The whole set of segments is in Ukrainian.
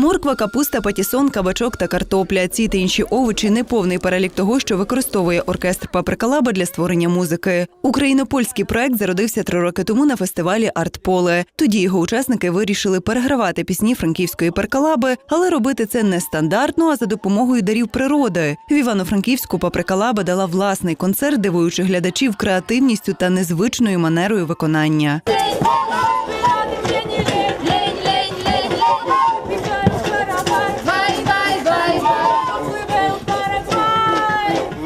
Морква, капуста, патісон, кабачок та картопля. Ці та інші овочі неповний перелік того, що використовує оркестр Паприкалаба для створення музики. Україно-польський проект зародився три роки тому на фестивалі Артполе. Тоді його учасники вирішили перегравати пісні франківської перкалаби, але робити це не стандартно, а за допомогою дарів природи. В Івано-Франківську Паприкалаба дала власний концерт, дивуючи глядачів креативністю та незвичною манерою виконання.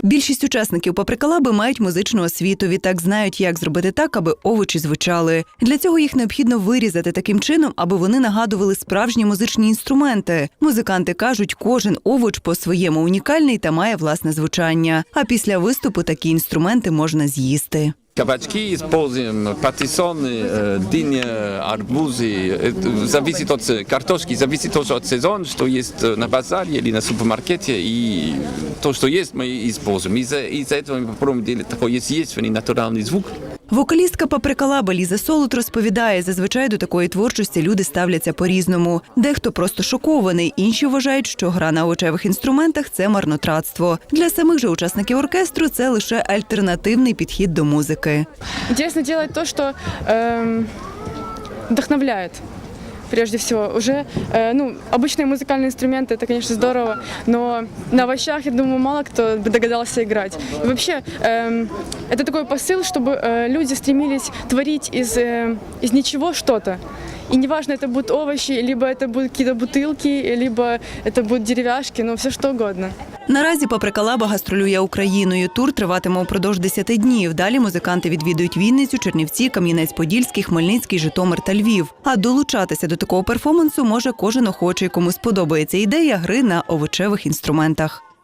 Більшість учасників поприколаби мають музичну освіту. Відтак знають, як зробити так, аби овочі звучали. Для цього їх необхідно вирізати таким чином, аби вони нагадували справжні музичні інструменти. Музиканти кажуть, кожен овоч по-своєму унікальний та має власне звучання. А після виступу такі інструменти можна з'їсти. Kawaczki, pozym, patysony, e, dynie, arbuzy, e, zawisi to od kartoszki, zawisi to od sezonu, co jest e, na bazarie ili na supermarkecie i to, co jest, my i z pozym. I za, i za to my próbujemy taką jest, jest naturalny zwód. Вокалістка Паприкалаба Ліза Солод розповідає, зазвичай до такої творчості люди ставляться по-різному. Дехто просто шокований, інші вважають, що гра на очевих інструментах це марнотратство. Для самих же учасників оркестру це лише альтернативний підхід до музики. Интересно делать то, що эм, вдохновляет Прежде всего, уже, э, ну, обычные музыкальные инструменты, это, конечно, здорово, но на овощах, я думаю, мало кто бы догадался играть. И вообще, эм, это такой посыл, чтобы э, люди стремились творить из, э, из ничего что-то. И неважно, это будут овощи, либо это будут какие-то бутылки, либо это будут деревяшки, ну, все что угодно. Наразі Паприкалаба гастролює Україною. Тур триватиме упродовж 10 днів. Далі музиканти відвідують Вінницю, Чернівці, Кам'янець-Подільський, Хмельницький, Житомир та Львів. А долучатися до такого перформансу може кожен охочий, кому сподобається ідея гри на овочевих інструментах.